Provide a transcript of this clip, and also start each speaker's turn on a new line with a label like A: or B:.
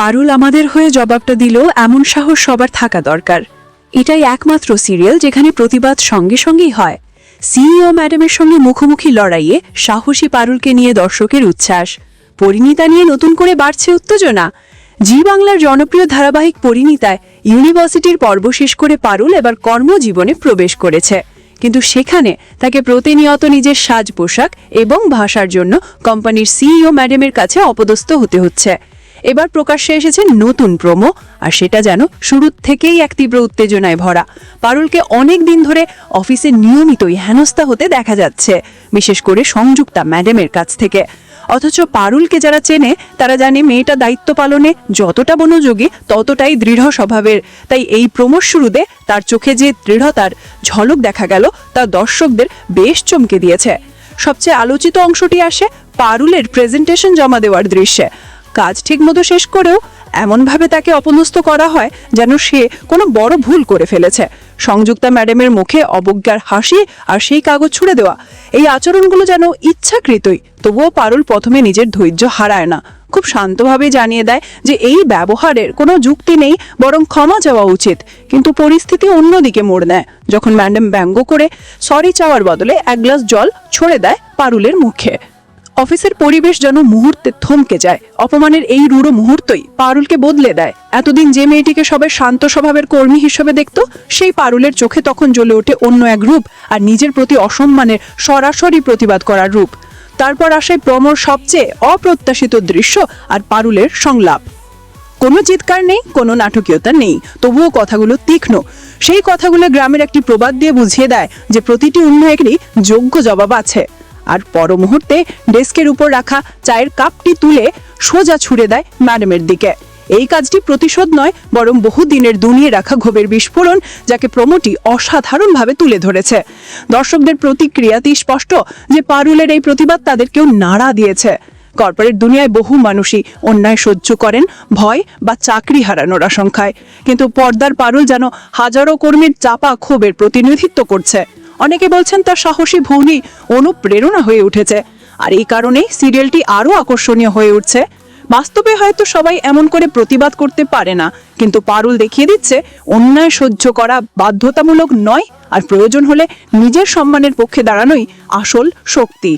A: পারুল আমাদের হয়ে জবাবটা দিল, এমন সাহস সবার থাকা দরকার। এটাই একমাত্র সিরিয়াল যেখানে প্রতিবাদ সঙ্গে সঙ্গেই হয়। সিইও ম্যাডামের সঙ্গে মুখোমুখি লড়াইয়ে সাহসী পারুলকে নিয়ে দর্শকের উচ্ছ্বাস। পরিণীতা নিয়ে নতুন করে বাড়ছে উত্তেজনা। জি বাংলার জনপ্রিয় ধারাবাহিক পরিণীতায় ইউনিভার্সিটির পর্ব শেষ করে পারুল এবার কর্মজীবনে প্রবেশ করেছে। কিন্তু সেখানে তাকে প্রতিনিয়ত নিজের সাজ পোশাক এবং ভাষার জন্য কোম্পানির সিইও ম্যাডামের কাছে অপদস্থ হতে হচ্ছে। এবার প্রকাশ্যে এসেছে নতুন প্রোমো আর সেটা যেন শুরুর থেকেই এক তীব্র উত্তেজনায় ভরা। পারুলকে অনেক দিন ধরে অফিসে নিয়মিতই হেনস্থা হতে দেখা যাচ্ছে, বিশেষ করে সংযুক্তা ম্যাডামের কাছ থেকে। অথচ পারুলকে যারা চেনে, তারা জানে মেয়েটা দায়িত্ব পালনে যতটা মনোযোগী, ততটাই দৃঢ় স্বভাবের। তাই এই প্রমোর শুরুতে তার চোখে যে দৃঢ়তার ঝলক দেখা গেল, তা দর্শকদের বেশ চমকে দিয়েছে। সবচেয়ে আলোচিত অংশটি আসে পারুলের প্রেজেন্টেশন জমা দেওয়ার দৃশ্যে। কাজ ঠিকমতো শেষ করেও এমনভাবে তাকে অপদস্থ করা হয় যেন সে কোনো বড় ভুল করে ফেলেছে। সংযুক্তা ম্যাডামের মুখে অবজ্ঞার হাসি আর সেই কাগজ ছুড়ে দেওয়া। এই আচরণগুলো যেন ইচ্ছাকৃতই, তবুও পারুল প্রথমে নিজের ধৈর্য হারায় না। খুব শান্তভাবে জানিয়ে দেয় যে এই ব্যবহারের কোনো যুক্তি নেই, বরং ক্ষমা চাওয়া উচিত। কিন্তু পরিস্থিতি অন্যদিকে মোড় নেয়। যখন ম্যাডাম ব্যঙ্গ করে, সরি চাওয়ার বদলে এক গ্লাস জল ছড়ে দেয় পারুলের মুখে। অফিসের পরিবেশ যেন মুহূর্তে থমকে যায়। অপমানের এই রূঢ় মুহূর্তই পারুলকে বদলে দেয়। এতদিন যে মেয়েটিকে সবাই শান্ত স্বভাবের কর্মী হিসেবে দেখত, সেই পারুলের চোখে তখন জ্বলে ওঠে অন্য এক রূপ আর নিজের প্রতি অসম্মানের সরাসরি প্রতিবাদ করার রূপ। তারপর আসে প্রমোর সবচেয়ে অপ্রত্যাশিত দৃশ্য আর পারুলের সংলাপ। কোনো চিৎকার নেই, কোনো নাটকীয়তা নেই, তবুও কথাগুলো তীক্ষ্ণ। সেই কথাগুলো গ্রামের একটি প্রবাদ দিয়ে বুঝিয়ে দেয় যে প্রতিটি উন্নয়নেরই যোগ্য জবাব আছে। আর পর মুহূর্তে ডেস্কের উপর রাখা চায়ের কাপটি তুলে সোজা ছুড়ে দেয় ম্যাডামের দিকে। এই কাজটি প্রতিশোধ নয়, বরং বহুদিনের দুনিয়ে রাখা ক্ষোভের বিস্ফোরণ যাকে প্রমোটি অসাধারণভাবে তুলে ধরেছে। দর্শকদের প্রতিক্রিয়াতেই স্পষ্ট যে পারুলের এই প্রতিবাদ তাদেরকেও নাড়া দিয়েছে। কর্পোরেট দুনিয়ায় বহু মানুষই অন্যায় সহ্য করেন, ভয় বা চাকরি হারানোর আশঙ্কায়। কিন্তু পর্দার পারুল যেন হাজারো কর্মীর চাপা ক্ষোভের প্রতিনিধিত্ব করছে। অনেকে বলছেন তার সাহসী ভৌনি অনুপ্রেরণা হয়ে উঠেছে। আর এই কারণেই সিরিয়ালটি আরও আকর্ষণীয় হয়ে উঠছে। বাস্তবে হয়তো সবাই এমন করে প্রতিবাদ করতে পারে না, কিন্তু পারুল দেখিয়ে দিচ্ছে, অন্যায় সহ্য করা বাধ্যতামূলক নয়, আর প্রয়োজন হলে নিজের সম্মানের পক্ষে দাঁড়ানোই আসল শক্তি।